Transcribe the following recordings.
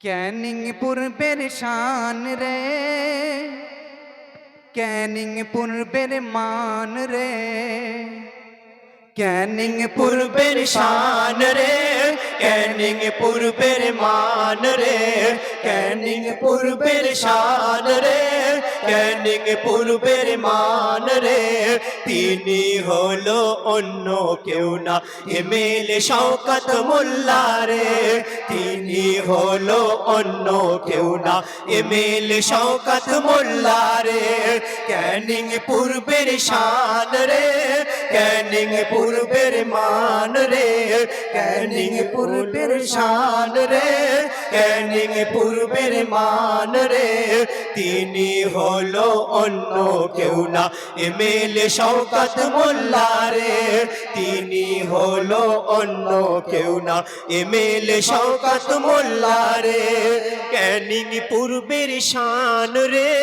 ক্যানিং পূর্বের শান রে। ক্যানিং পূর্বের মান রে। ক্যানিং পূর্বের শান রে। ক্যানিং পূর্বের মান রে ক্যানিং পূর্বের শান রে ক্যানিং পূর্বের মান রে তিনি হলো অন্য কেউ না এমএল শওকত মোল্লা রে। তিনি হলো অন্য কেউ না এমএল শওকত মোল্লা রে। ক্যানিং পূর্বের শান রে ক্যানিং পূর্বের মান রে ক্যানিং পূর্বের শান রে ক্যানিং পূর্বের মান রে। তিনি হলো অন্য কেউ না এমএল শওকত মোল্লা রে। তিনি হলো অন্য কেউ না এমএলএ শওকত মোল্লা রে। ক্যানিং পূর্বের শান রে।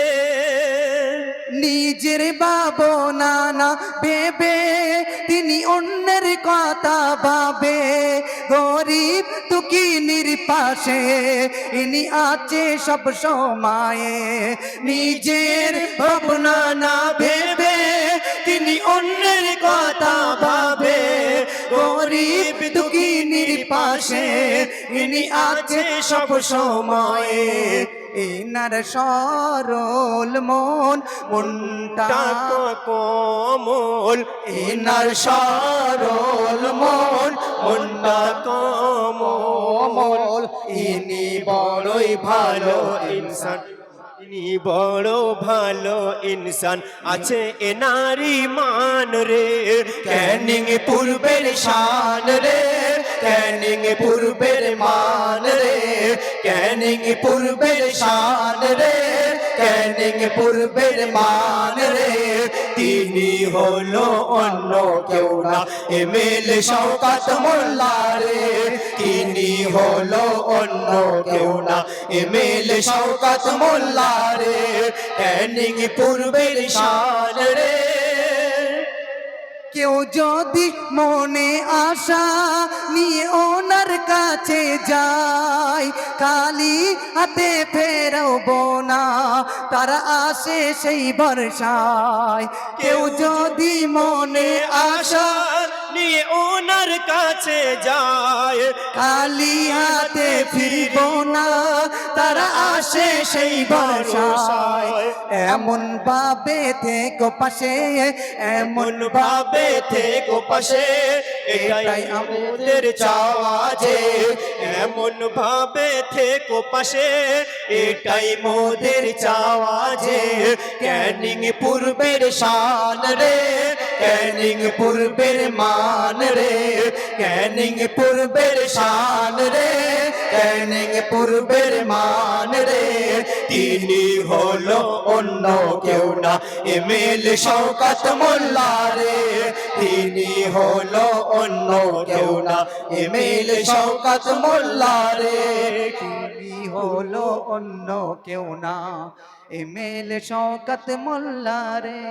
নিজের বাবো নানা তিনি অন্যের কথা ভাবে, গরিব তুকিনির পাশে ইনি আছে সব সময়ে। নিজের ভাবনা না ভেবে তিনি অন্যের পাশে ইনি আছে সব সময়ে। এনার সরল মন, মনটা কমল। এনার সরল মন, মনটা কমল। ইনি বড়ই ভালো ইনসান। ইনি বড় ভালো ইনসান। আছে এনারি মান রে। ক্যানিং পূর্বের শান রে। ক্যানিং পূর্বের মান রে ক্যানিং পূর্বের শান রে ক্যানিং পূর্বের মান রে তিনি হলো অন্য কেউ না এমএল শওকাত মোল্লা রে তিনি হলো অন্য কেউ না এমএল শওকাত মোল্লা রে ক্যানিং পূর্বের শান রে কেউ যদি মনে আশা নিয়ে ওনার কাছে যায়, কালি হাতে ফেরব না, তারা আসে সেই বর্ষায়। কেউ যদি মনে আশা নিয়ে ওনার কাছে যায়, কালি হাতে ফিরব না আসে সেই বাসায় এমন ভাবে থেকো পাশে, এমন বাবে থেকো পাশে, এটাই আমাদের চাওয়া যে, এমন ভাবে থেকো পাশে এটাই মোদের চাওয়া যে ক্যানিং পূর্বের শান রে, ক্যানিং পূর্বের মান রে, ক্যানিং পূর্বের শান রে, ক্যানিং পূর্বের মান রে। তিনি হলো অন্য কেউ না এমএল শওকত মোল্লা রে। তিনি হলো অন্য কেউ না এমএল শওকত মোল্লা রে। হলো অন্য কেউ না। এমেল শওকত মোল্লা রে।